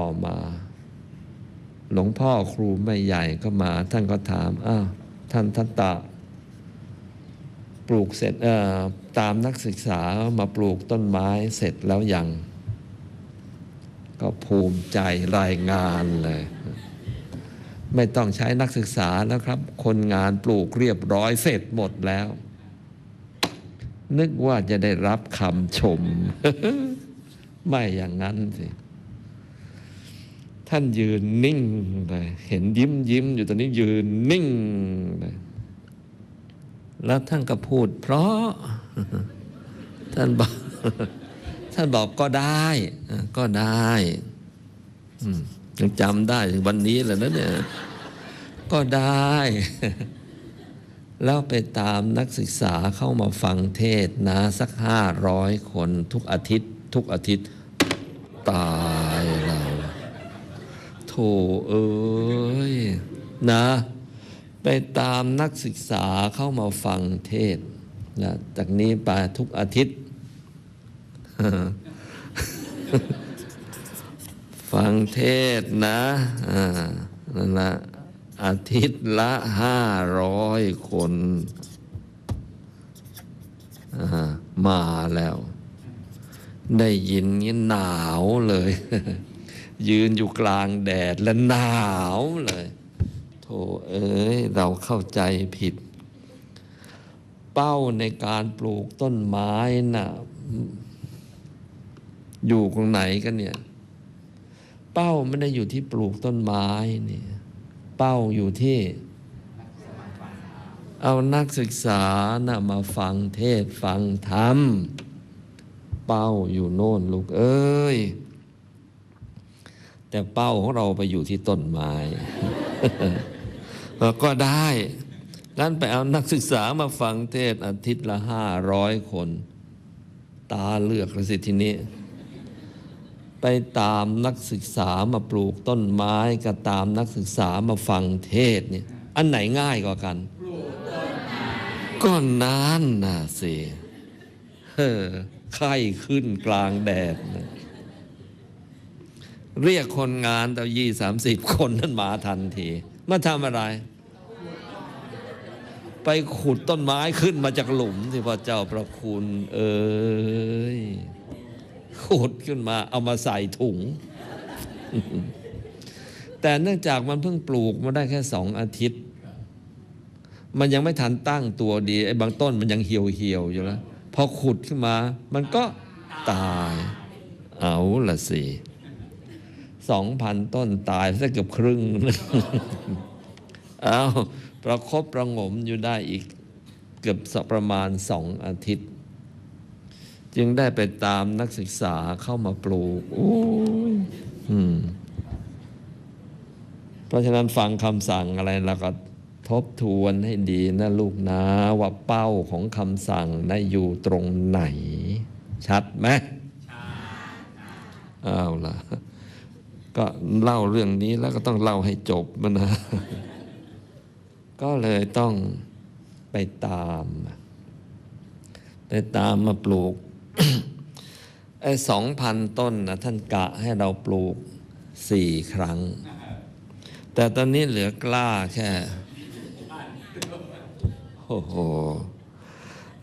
ต่อมา หลวงพ่อครูไม่ใหญ่ก็มา ท่านก็ถามอ้าวท่านทัตตะ ปลูกเสร็จเอ่อตามนักศึกษามาปลูกต้นไม้เสร็จแล้วยัง ก็ภูมิใจรายงานเลย ไม่ต้องใช้นักศึกษาแล้วครับ คนงานปลูกเรียบร้อยเสร็จหมดแล้ว นึกว่าจะได้รับคำชม ไม่อย่างนั้นสิ ท่านยืนนิ่งเลยเห็นยิ้มยิ้มอยู่ตอนนี้ยืนนิ่งเลยแล้วท่านก็พูด เพราะ ท่านบอกท่านบอกก็ได้ก็ได้ยังจำได้ถึงวันนี้เลยนะเนี่ยก็ได้ แล้วไปตามนักศึกษาเข้ามาฟังเทศนะ สักห้าร้อยคนทุกอาทิตย์ ทุกอาทิตย์ตายเรา โถเอ้ยนะ ไปตามนักศึกษาเข้ามาฟังเทศนะจากนี้ไปทุกอาทิตย์ ฟังเทศน์นะอ่นั่นละอาทิตย์ละห้าร้อยคนมาแล้ว ได้ยินงี้หนาวเลย ยืนอยู่กลางแดดและหนาวเลยโธ่เอ้ยเราเข้าใจผิด เป้าในการปลูกต้นไม้น่ะอยู่ตรงไหนกันเนี่ย เป้าไม่ได้อยู่ที่ปลูกต้นไม้เนี่ยเป้าอยู่ที่ เอานักศึกษานะมาฟังเทศฟังธรรม เป้าอยู่โน่นลูกเอ้ย แต่เป้าของเราไปอยู่ที่ต้นไม้ก็ได้งั้นไปเอานักศึกษามาฟังเทศอาทิตย์ละห้าร้อยคน ตาเลือกแล้วสิทีนี้ ไปตามนักศึกษามาปลูกต้นไม้กับตามนักศึกษามาฟังเทศน์เนี่ยอันไหนง่ายกว่ากันก็นั่นน่ะสิเฮ้อไข้ขึ้นกลางแดดนะ เรียกคนงานต่อยี่สามสิบคนนั้นมาทันที มาทำอะไร ไปขุดต้นไม้ขึ้นมาจากหลุมที่พระเจ้าประคุณ เอ้ยขุดขึ้นมา เอามาใส่ถุง แต่เนื่องจากมันเพิ่งปลูกมาได้แค่สองอาทิตย์ มันยังไม่ทันตั้งตัวดีไอ้บางต้นมันยังเหี่ยวเหี่ยวอยู่แล้ว พอขุดขึ้นมา มันก็ตาย เอาละสิ สองพันต้นตายซะเกือบครึ่งเอาประคบประหงมอยู่ได้อีกเกือบสักประมาณสองอาทิตย์ จึงได้ไปตามนักศึกษาเข้ามาปลูก โอ้ยอืมเพราะฉะนั้นฟังคำสั่งอะไรแล้วก็ทบทวนให้ดีนะลูกนะ ว่าเป้าของคำสั่งนะอยู่ตรงไหน ชัดไหมเอาล่ะ ก็เล่าเรื่องนี้แล้วก็ต้องเล่าให้จบมันนะ ก็เลยต้องไปตามไปตามมาปลูกไอ้สองพันต้นนะท่านกะให้เราปลูกสี่ครั้ง แต่ตอนนี้เหลือกล้าแค่โอ้โห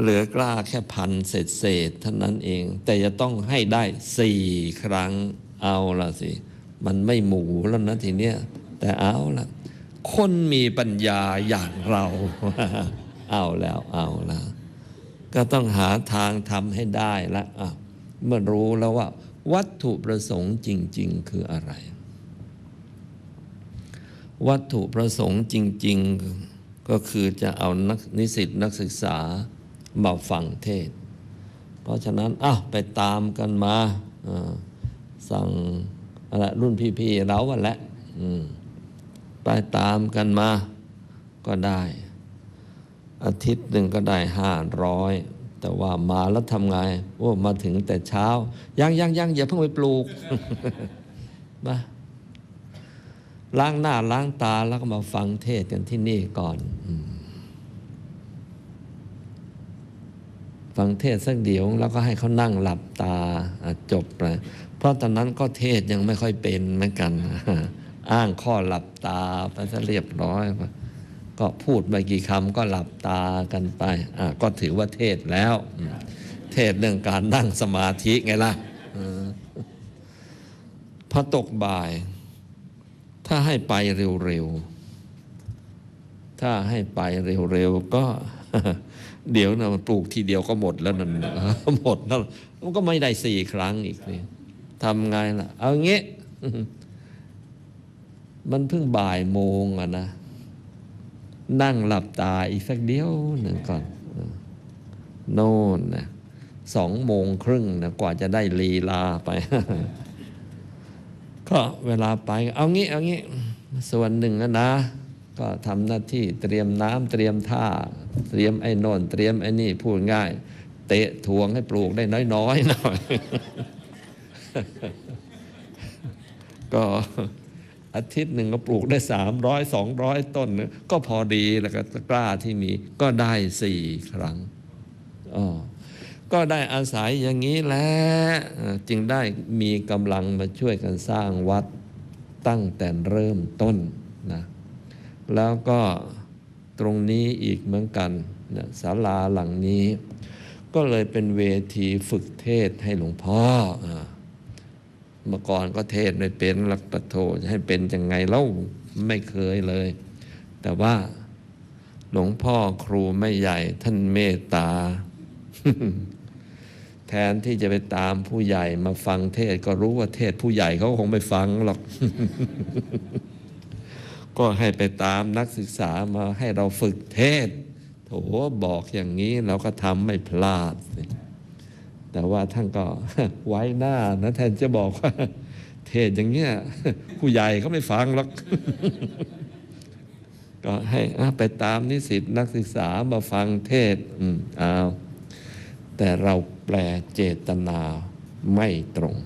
เหลือกล้าแค่พันเศษเศษๆเท่านั้นเอง แต่จะต้องให้ได้สี่ครั้งเอาละสิ มันไม่หมูแล้วนะทีเนี้ยแต่เอาละคนมีปัญญาอย่างเรา เอาแล้วเอาล้วก็ต้องหาทางทำให้ได้ละอะเมื่อรู้แล้วว่า วัตถุประสงค์จริง ๆ คืออะไร วัตถุประสงค์จริง ๆ ก็คือจะเอานักนิสิตนักศึกษามาฟังเทศ เพราะฉะนั้นอ้าวไปตามกันมาสั่ง อะรรุ่นพี่ๆเราวันละไปตามกันมาก็ได้ อาทิตย์หนึ่งก็ได้ห้าร้อยแต่ว่ามาแล้วทำไงโอ้มาถึงแต่เช้า ยังยังยังอย่าเพิ่งไปปลูกมาล้างหน้าล้างตาแล้วก็มาฟังเทศกันที่นี่ก่อนอ ฟังเทศสักเดี๋ยวแล้วก็ให้เขานั่งหลับตาจบไปเพราะตอนนั้นก็เทศยังไม่ค่อยเป็นเหมือนกัน อ้างข้อหลับตาไปซะเรียบร้อย ก็พูดไปกี่คำก็หลับตากันไปก็ถือว่าเทศแล้ว เทศเรื่องการนั่งสมาธิไงล่ะพอตกบ่าย ถ้าให้ไปเร็วๆ ถ้าให้ไปเร็วๆ ก็ เดี๋ยวนะมันปลูกทีเดียวก็หมดแล้วนั่นหมดแล้วมันก็ไม่ได้สี่ครั้งอีกนี่ทำไงล่ะ เอางี้มันเพิ่งบ่ายโมงอะนะ นั่งหลับตาอีกสักเดียวหนึ่งก่อน โน่นนะสองโมงครึ่งนะกว่าจะได้ลีลาไป ก็เวลาไป เอางี้ เอางี้ ส่วนหนึ่งนะนะ ก็ทำหน้าที่เตรียมน้ำเตรียมท่า เตรียมไอ้น่นเตรียมไอ้นี่พูดง่าย เตะทวงให้ปลูกได้น้อยๆหน่อยก็อาทิตย์หนึ่งก็ปลูกได้สามร้อยสองร้อยต้น ก็พอดีแล้วก็กร้าที่มีก็ได้สี่ครั้งอ๋อก็ได้อาศัยอย่างนี้แหละเอ่อจึงได้มีกำลังมาช่วยกันสร้างวัดตั้งแต่เริ่มต้นนะ แล้วก็ตรงนี้อีกเหมือนกันนะศาลาหลังนี้ ก็เลยเป็นเวทีฝึกเทศให้หลวงพ่ออาเมื่อก่อนก็เทศไม่เป็นหลักปะโทจะให้เป็นยังไงเล่าไม่เคยเลย แต่ว่าหลวงพ่อครูไม่ใหญ่ท่านเมตตา แทนที่จะไปตามผู้ใหญ่มาฟังเทศก็รู้ว่าเทศผู้ใหญ่เขาคงไม่ฟังหรอก ก็ให้ไปตามนักศึกษามาให้เราฝึกเทศ โถบอกอย่างนี้เราก็ทำไม่พลาดสิแต่ว่าท่านก็ไว้หน้านะแทนจะบอกว่า เทศอย่างเงี้ยผู้ใหญ่เขาไม่ฟังหรอกก็ให้อะไปตามนิสิตนักศึกษามาฟังเทศอืมเอาแต่เราแปลเจตนาไม่ตรง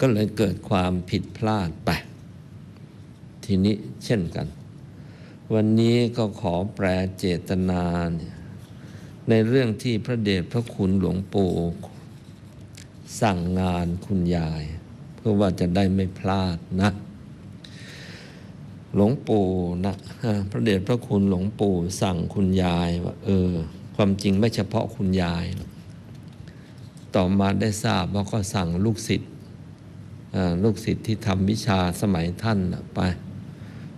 ก็เลยเกิดความผิดพลาดไป ทีนี้เช่นกัน วันนี้ก็ขอแปลเจตนาในเรื่องที่พระเดชพระคุณหลวงปู่สั่งงานคุณยาย เพื่อว่าจะได้ไม่พลาดนะ หลวงปู่นะพระเดชพระคุณหลวงปู่สั่งคุณยายว่าเออ ความจริงไม่เฉพาะคุณยาย ต่อมาได้ทราบว่าก็สั่งลูกศิษย์ลูกศิษย์ที่ทำวิชาสมัยท่านไป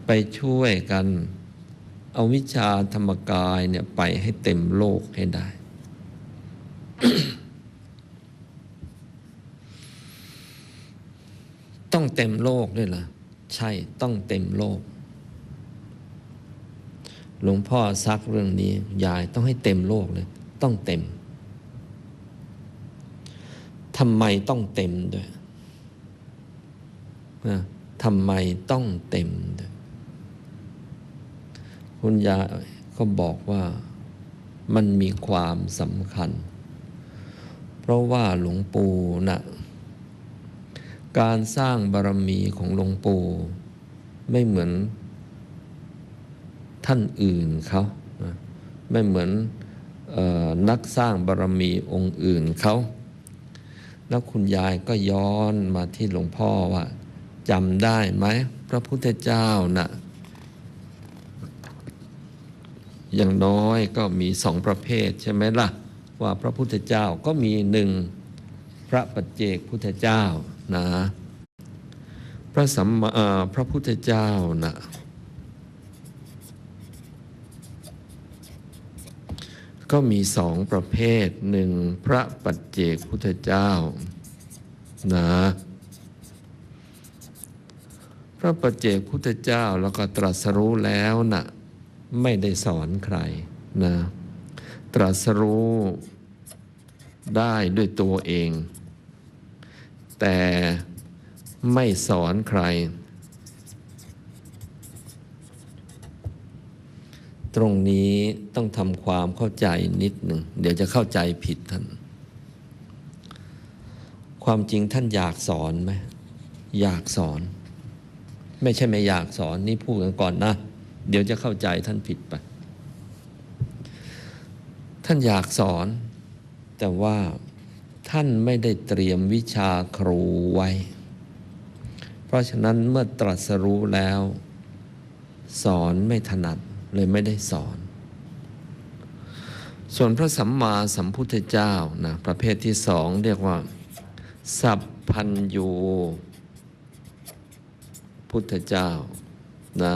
ไปช่วยกัน เอาวิชาธรรมกายเนี่ยไปให้เต็มโลกให้ได้ ต้องเต็มโลกด้วยเหรอใช่ต้องเต็มโลก หลวงพ่อซักเรื่องนี้ ยายต้องให้เต็มโลกเลย ต้องเต็มทำไมต้องเต็มด้วยนะทำไมต้องเต็มด้วย คุณยายก็บอกว่ามันมีความสำคัญ เพราะว่าหลวงปู่นะการสร้างบารมีของหลวงปู่ไม่เหมือนท่านอื่นเขาไม่เหมือนออนักสร้างบารมีองค์อื่นเขาแล้วคุณยายก็ย้อนมาที่หลวงพ่อว่าจำได้ไหมพระพุทธเจ้านะ่ะ อย่างน้อยก็มีสองประเภทใช่ไหมล่ะ ว่าพระพุทธเจ้าก็มีหนึ่งพระปัจเจกพุทธเจ้านะพระสัมมาอ่าพระพุทธเจ้านะก็มีสองประเภทหนึ่งพระปัจเจกพุทธเจ้านะพระปัจเจกพุทธเจ้าแล้วก็ตรัสรู้แล้วนะ่ะ ไม่ได้สอนใครนะตรัสรู้ได้ด้วยตัวเอง แต่ไม่สอนใคร ตรงนี้ต้องทำความเข้าใจนิดหนึ่ง เดี๋ยวจะเข้าใจผิดท่าน ความจริงท่านอยากสอนไหมอยากสอน ไม่ใช่ไม่อยากสอนนี่พูดกันก่อนนะ เดี๋ยวจะเข้าใจท่านผิดไป ท่านอยากสอน แต่ว่าท่านไม่ได้เตรียมวิชาครูไว้ เพราะฉะนั้นเมื่อตรัสรู้แล้ว สอนไม่ถนัดเลยไม่ได้สอน ส่วนพระสัมมาสัมพุทธเจ้านะประเภทที่สองเรียกว่า สัพพัญญูพุทธเจ้านะ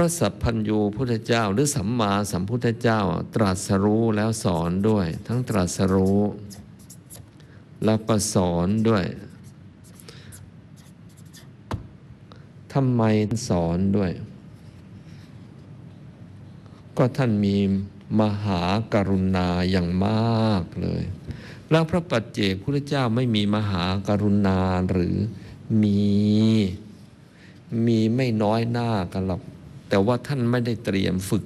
ระสัพพัญญูพุทธเจ้า หรือสัมมาสัมพุทธเจ้า ตรัสรู้แล้วสอนด้วย ทั้งตรัสรู้ แล้วก็สอนด้วยทำไมสอนด้วย ก็ท่านมีมหากรุณาอย่างมากเลย แล้วพระปัจเจกพุทธเจ้าไม่มีมหากรุณาหรือมี มีไม่น้อยหน้ากันหรอก แต่ว่าท่านไม่ได้เตรียมฝึก